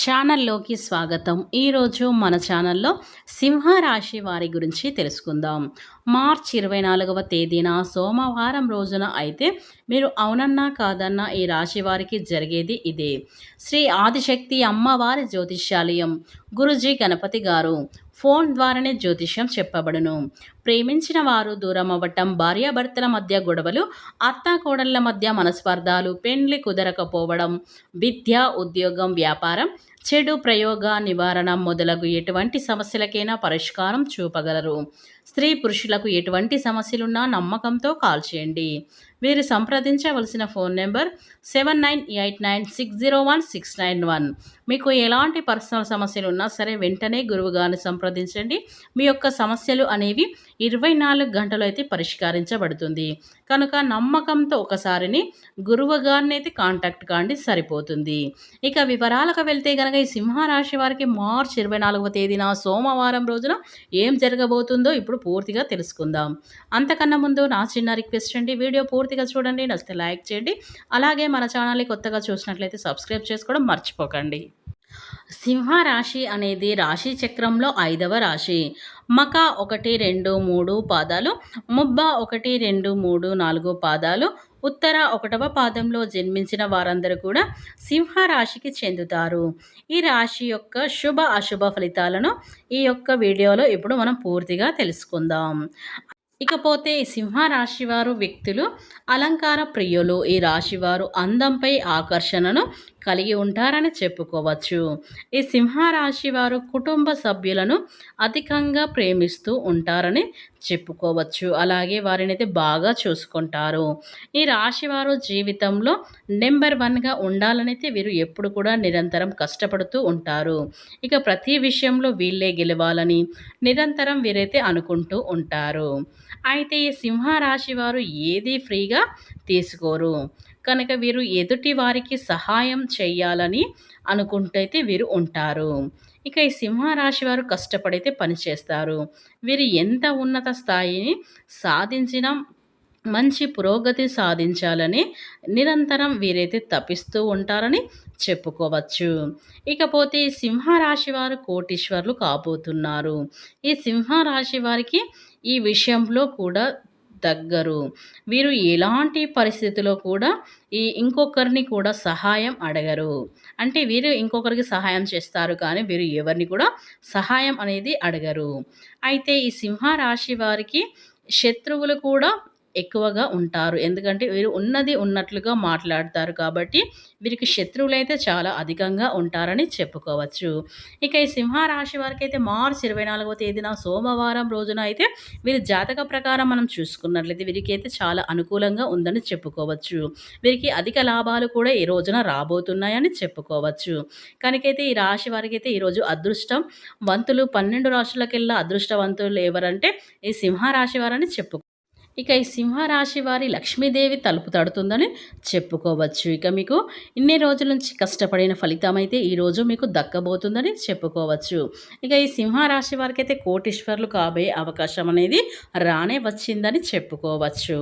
ఛానల్లోకి స్వాగతం. ఈరోజు మన ఛానల్లో సింహరాశి వారి గురించి తెలుసుకుందాం. మార్చ్ ఇరవై నాలుగవ తేదీన సోమవారం రోజున అయితే మీరు అవునన్నా కాదన్నా ఈ రాశి వారికి జరిగేది ఇదే. శ్రీ ఆదిశక్తి అమ్మవారి జ్యోతిష్యాలయం. గురుజీ గణపతి గారు ఫోన్ ద్వారానే జ్యోతిష్యం చెప్పబడును. ప్రేమించిన వారు దూరం అవ్వటం భార్యాభర్తల మధ్య గొడవలు అత్తాకోడళ్ళ మధ్య మనస్పర్ధాలు పెండ్లి కుదరకపోవడం విద్య ఉద్యోగం వ్యాపారం చెడు ప్రయోగ నివారణ మొదలగు ఎటువంటి సమస్యలకైనా పరిష్కారం చూపగలరు. స్త్రీ పురుషులకు ఎటువంటి సమస్యలున్నా నమ్మకంతో కాల్ చేయండి. వీరు సంప్రదించవలసిన phone number seven nine eight nine six zero one six nine one. మీకు ఎలాంటి పర్సనల్ సమస్యలు ఉన్నా సరే వెంటనే గురువుగారిని సంప్రదించండి. మీ యొక్క సమస్యలు అనేవి ఇరవై నాలుగు గంటలు అయితే పరిష్కరించబడుతుంది. కనుక నమ్మకంతో ఒకసారిని గురువుగారిని అయితే కాంటాక్ట్ కాండి సరిపోతుంది. ఇక వివరాలకు వెళ్తే కనుక ఈ సింహరాశి వారికి మార్చ్ ఇరవై నాలుగవ తేదీన సోమవారం రోజున ఏం జరగబోతుందో ఇప్పుడు పూర్తిగా తెలుసుకుందాం. అంతకన్నా ముందు నా చిన్న రిక్వెస్ట్ అండి వీడియో పూర్తిగా చూడండి నచ్చితే లైక్ చేయండి అలాగే మన ఛానల్ని కొత్తగా చూసినట్లయితే సబ్స్క్రైబ్ చేసుకోవడం మర్చిపోకండి. సింహరాశి అనేది రాశి చక్రంలో ఐదవ రాశి. మక ఒకటి రెండు మూడు పాదాలు ముబ్బ ఒకటి రెండు మూడు నాలుగు పాదాలు ఉత్తర ఒకటవ పాదంలో జన్మించిన వారందరూ కూడా సింహరాశికి చెందుతారు. ఈ రాశి యొక్క శుభ అశుభ ఫలితాలను ఈ యొక్క వీడియోలో ఇప్పుడు మనం పూర్తిగా తెలుసుకుందాం. ఇకపోతే సింహరాశి వారు వ్యక్తులు అలంకార ప్రియులు ఈ రాశివారు అందంపై ఆకర్షణను కలిగి ఉంటారని చెప్పుకోవచ్చు. ఈ సింహరాశి వారు కుటుంబ సభ్యులను అధికంగా ప్రేమిస్తూ ఉంటారని చెప్పుకోవచ్చు. అలాగే వారిని అయితే బాగా చూసుకుంటారు. ఈ రాశివారు జీవితంలో నెంబర్ వన్గా ఉండాలనైతే వీరు ఎప్పుడు కూడా నిరంతరం కష్టపడుతూ ఉంటారు. ఇక ప్రతి విషయంలో వీళ్ళే గెలవాలని నిరంతరం వీరైతే అనుకుంటూ ఉంటారు. అయితే ఈ సింహరాశి వారు ఏది ఫ్రీగా తీసుకోరు. కనుక వీరు ఎదుటి వారికి సహాయం చేయాలని అనుకుంటైతే వీరు ఉంటారు. ఇక ఈ సింహరాశి వారు కష్టపడైతే పనిచేస్తారు వీరు ఎంత ఉన్నత స్థాయిని సాధించిన మంచి పురోగతి సాధించాలని నిరంతరం వీరైతే తపిస్తూ ఉంటారని చెప్పుకోవచ్చు. ఇకపోతే సింహరాశి వారు కోటీశ్వర్లు కాబోతున్నారు. ఈ సింహరాశి వారికి ఈ విషయంలో కూడా దగ్గరు వీరు ఎలాంటి పరిస్థితిలో కూడా ఈ ఇంకొకరిని కూడా సహాయం అడగరు. అంటే వీరు ఇంకొకరికి సహాయం చేస్తారు కానీ వీరు ఎవరిని కూడా సహాయం అనేది అడగరు. అయితే ఈ సింహరాశి వారికి శత్రువులు కూడా ఎక్కువగా ఉంటారు. ఎందుకంటే వీరు ఉన్నది ఉన్నట్లుగా మాట్లాడతారు కాబట్టి వీరికి శత్రువులైతే చాలా అధికంగా ఉంటారని చెప్పుకోవచ్చు. ఇక ఈ సింహరాశి వారికి అయితే మార్చి ఇరవై నాలుగవ తేదీన సోమవారం రోజున అయితే వీరి జాతక ప్రకారం మనం చూసుకున్నట్లయితే వీరికి అయితే చాలా అనుకూలంగా ఉందని చెప్పుకోవచ్చు. వీరికి అధిక లాభాలు కూడా ఈ రోజున రాబోతున్నాయని చెప్పుకోవచ్చు. కనుకైతే ఈ రాశి వారికి అయితే ఈరోజు అదృష్టం. వంతులు పన్నెండు రాశులకెల్లా అదృష్టవంతులు ఎవరంటే ఈ సింహరాశి వారని చెప్పుకోవచ్చు. ఇక ఈ సింహరాశి వారి లక్ష్మీదేవి తలుపు తడుతుందని చెప్పుకోవచ్చు. ఇక మీకు ఇన్ని రోజుల నుంచి కష్టపడిన ఫలితం అయితే ఈరోజు మీకు దక్కబోతుందని చెప్పుకోవచ్చు. ఇక ఈ సింహరాశి వారికి అయితే కోటీశ్వర్లు కాబోయే అవకాశం అనేది రానే వచ్చిందని చెప్పుకోవచ్చు.